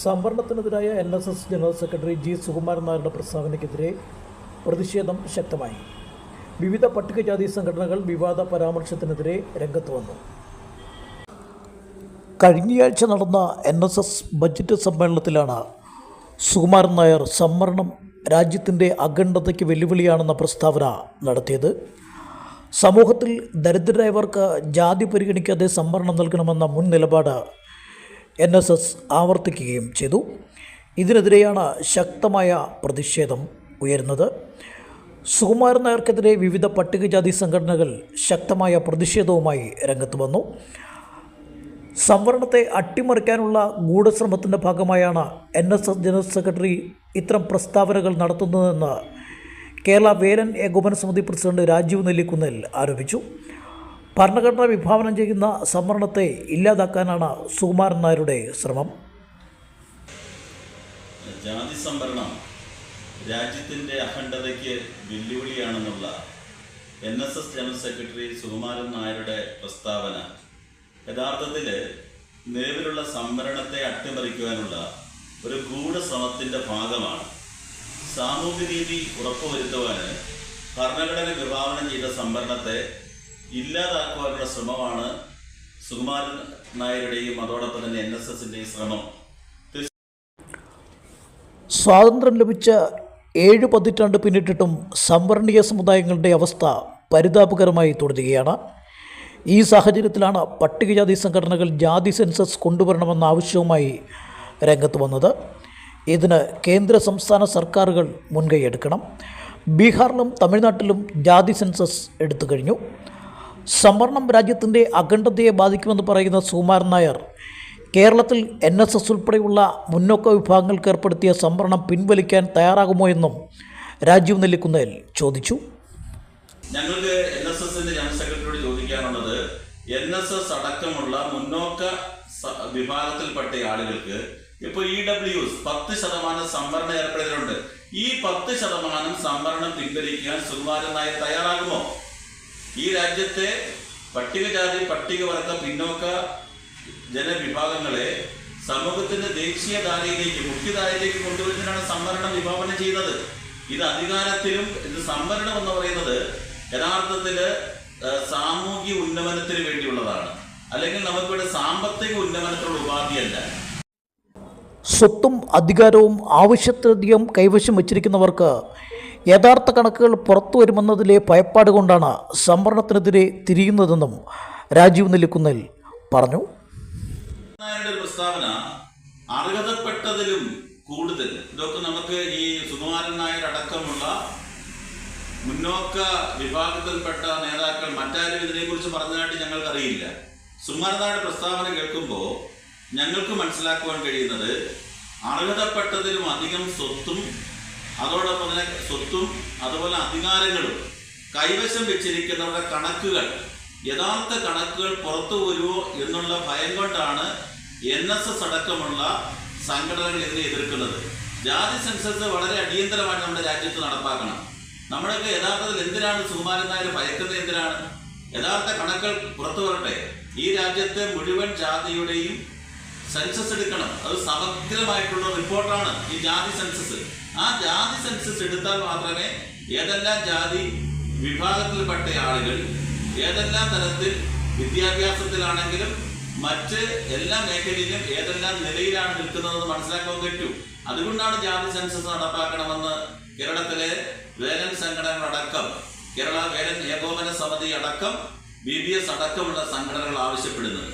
സംവരണത്തിനെതിരായ N S S general secretary G Sukumaran നായരുടെ പ്രസ്താവനയ്ക്കെതിരെ പ്രതിഷേധം ശക്തമായി. വിവിധ പട്ടികജാതി സംഘടനകൾ വിവാദ പരാമർശത്തിനെതിരെ രംഗത്ത് വന്നു. കഴിഞ്ഞയാഴ്ച നടന്ന എൻ എസ് എസ് ബജറ്റ് സമ്മേളനത്തിലാണ് സുകുമാരൻ നായർ സംവരണം രാജ്യത്തിന്റെ അഖണ്ഡതയ്ക്ക് വെല്ലുവിളിയാണെന്ന പ്രസ്താവന നടത്തിയത്. സമൂഹത്തിൽ ദരിദ്രരായവർക്ക് ജാതി പരിഗണിക്കാതെ സംവരണം നൽകണമെന്ന മുൻ നിലപാട് എൻ എസ് എസ് ആവർത്തിക്കുകയും ചെയ്തു. ഇതിനെതിരെയാണ് ശക്തമായ പ്രതിഷേധം ഉയരുന്നത്. സുകുമാരൻ നായർക്കെതിരെ വിവിധ പട്ടികജാതി സംഘടനകൾ ശക്തമായ പ്രതിഷേധവുമായി രംഗത്ത് വന്നു. സംവരണത്തെ അട്ടിമറിക്കാനുള്ള ഗൂഢശ്രമത്തിന്റെ ഭാഗമായാണ് N S S general secretary ഇത്തരം പ്രസ്താവനകൾ നടത്തുന്നതെന്ന് കേരള വേലൻ ഏകോപന സമിതി പ്രസിഡന്റ് രാജീവ് നെല്ലിക്കുന്നിൽ ആരോപിച്ചു. ഭരണഘടന വിഭാവനം ചെയ്യുന്ന സംവരണത്തെ ഇല്ലാതാക്കാനാണ് സുകുമാരൻ നായരുടെ ശ്രമം. ജാതി സംവരണം രാജ്യത്തിന്റെ അഖണ്ഡതയ്ക്ക് വെല്ലുവിളിയാണെന്നുള്ള N S S general secretary Sukumaran നായരുടെ പ്രസ്താവന. യഥാർത്ഥത്തിൽ നിലവിലുള്ള സംവരണത്തെ അട്ടിമറിക്കുവാനുള്ള ഒരു ഗൂഢശ്രമത്തിന്റെ ഭാഗമാണ്. സാമൂഹ്യനീതി ഉറപ്പുവരുത്തുവാന് ഭരണഘടന വിഭാവനം ചെയ്ത സംവരണത്തെ ഇല്ലാതാക്കുവാനുള്ള ശ്രമമാണ് സുകുമാരൻ നായരുടെയും അതോടൊപ്പം തന്നെ എൻ എസ് എസിന്റെയും ശ്രമം. സ്വാതന്ത്ര്യം ലഭിച്ച ഏഴ് പതിറ്റാണ്ട് പിന്നിട്ടിട്ടും സംവരണീയ സമുദായങ്ങളുടെ അവസ്ഥ പരിതാപകരമായി തുടരുകയാണ്. ഈ സാഹചര്യത്തിലാണ് പട്ടികജാതി സംഘടനകൾ ജാതി സെൻസസ് കൊണ്ടുവരണമെന്ന ആവശ്യവുമായി രംഗത്ത് വന്നത്. ഇതിന് കേന്ദ്ര സംസ്ഥാന സർക്കാരുകൾ മുൻകൈയെടുക്കണം. ബീഹാറിലും തമിഴ്നാട്ടിലും ജാതി സെൻസസ് എടുത്തു കഴിഞ്ഞു. സംവരണം രാജ്യത്തിന്റെ അഖണ്ഡതയെ ബാധിക്കുമെന്ന് പറയുന്ന സുകുമാരൻ നായർ കേരളത്തിൽ എൻ എസ് എസ് ഉൾപ്പെടെയുള്ള മുന്നോക്ക വിഭാഗങ്ങൾക്ക് ഏർപ്പെടുത്തിയ സംവരണം പിൻവലിക്കാൻ തയ്യാറാകുമോ എന്നും രാജീവ് നെല്ലിക്കുന്നേൽ ചോദിച്ചു. ഞങ്ങൾക്ക് എൻ എസ് എസിന്റെ ജനറൽ സെക്രട്ടറിയോട് ചോദിക്കാനുള്ളത് എൻ എസ് എസ് അടക്കമുള്ള മുന്നോക്ക വിഭാഗത്തിൽപ്പെട്ട ആളുകൾക്ക് ഇപ്പൊ ഇ ഡബ്ല്യു പത്ത് ശതമാനം സംവരണം ഏർപ്പെടുത്തിയിട്ടുണ്ട്. ഈ പത്ത് ശതമാനം സംവരണം പിൻവലിക്കാൻ സുകുമാരൻ നായർ തയ്യാറാകുമോ? ഈ രാജ്യത്തെ പട്ടികജാതി പട്ടികവർഗ പിന്നോക്ക ജനവിഭാഗങ്ങളെ സമൂഹത്തിന്റെ ദേശീയ ധാരയിലേക്ക് മുഖ്യധാരയിലേക്ക് കൊണ്ടുവരുന്നതിനാണ് സംവരണം വിഭാവനം ചെയ്യുന്നത് ഇത് അധികാരത്തിലും ഇത് സംവരണം എന്ന് പറയുന്നത് യഥാർത്ഥത്തിൽ സാമൂഹ്യ ഉന്നമനത്തിന് വേണ്ടിയുള്ളതാണ്. അല്ലെങ്കിൽ നമുക്കിവിടെ സാമ്പത്തിക ഉന്നമനത്തിനുള്ള ഉപാധിയല്ല സ്വത്തും അധികാരവും ആവശ്യത്തിലധികം കൈവശം വച്ചിരിക്കുന്നവർക്ക് യഥാർത്ഥ കണക്കുകൾ പുറത്തു വരുമെന്നതിലെ ഭയപ്പാട് കൊണ്ടാണ് സംവരണത്തിനെതിരെ തിരിയുന്നതെന്നും രാജീവ് നിലക്കുന്നൽ പറഞ്ഞു. പ്രസ്താവന അർഹതപ്പെട്ടതിലും കൂടുതൽ. ഇതൊക്കെ നമുക്ക് ഈ സുകുമാരൻ നായർ അടക്കമുള്ള മുന്നോക്ക വിഭാഗത്തിൽപ്പെട്ട നേതാക്കൾ മറ്റാരും ഇതിനെക്കുറിച്ച് പറഞ്ഞതായിട്ട് ഞങ്ങൾക്ക് അറിയില്ല സുകുമാരൻ പ്രസ്താവന കേൾക്കുമ്പോൾ ഞങ്ങൾക്ക് മനസ്സിലാക്കുവാൻ കഴിയുന്നത് അർഹതപ്പെട്ടതിലും അധികം സ്വത്തും അതോടൊപ്പം തന്നെ സ്വത്തും അതുപോലെ അധികാരങ്ങളും കൈവശം വെച്ചിരിക്കുന്നവരുടെ കണക്കുകൾ യഥാർത്ഥ കണക്കുകൾ പുറത്തു വരുമോ എന്നുള്ള ഭയം കൊണ്ടാണ് എൻ എസ് എസ് അടക്കമുള്ള സംഘടനകൾ ഇതിനെ എതിർക്കുന്നത്. ജാതി സെൻസസ് വളരെ അടിയന്തരമായി നമ്മുടെ രാജ്യത്ത് നടപ്പാക്കണം. നമ്മളൊക്കെ യഥാർത്ഥത്തിൽ എന്തിനാണ് സുകുമാരൻ നായർ ഭയക്കുന്നത് എന്തിനാണ്? യഥാർത്ഥ കണക്കുകൾ പുറത്തു വരട്ടെ. ഈ രാജ്യത്തെ മുഴുവൻ ജാതിയുടെയും സെൻസസ് എടുക്കണം. അത് സമഗ്രമായിട്ടുള്ള റിപ്പോർട്ടാണ് ഈ ജാതി സെൻസസ് ആ ജാതി സെൻസസ് എടുത്താൽ മാത്രമേ ഏതെല്ലാം ജാതി വിഭാഗത്തിൽപ്പെട്ട ആളുകൾ ഏതെല്ലാം തരത്തിൽ വിദ്യാഭ്യാസത്തിലാണെങ്കിലും മറ്റ് എല്ലാ മേഖലയിലും ഏതെല്ലാം നിലയിലാണ് നിൽക്കുന്നതെന്ന് മനസ്സിലാക്കാൻ പറ്റൂ. അതുകൊണ്ടാണ് ജാതി സെൻസസ് നടപ്പാക്കണമെന്ന് കേരളത്തിലെ വേലൻ സംഘടനകളടക്കം കേരള വേലൻ ഏകോപന സമിതി അടക്കം ബി ബി എസ് അടക്കമുള്ള സംഘടനകൾ ആവശ്യപ്പെടുന്നത്.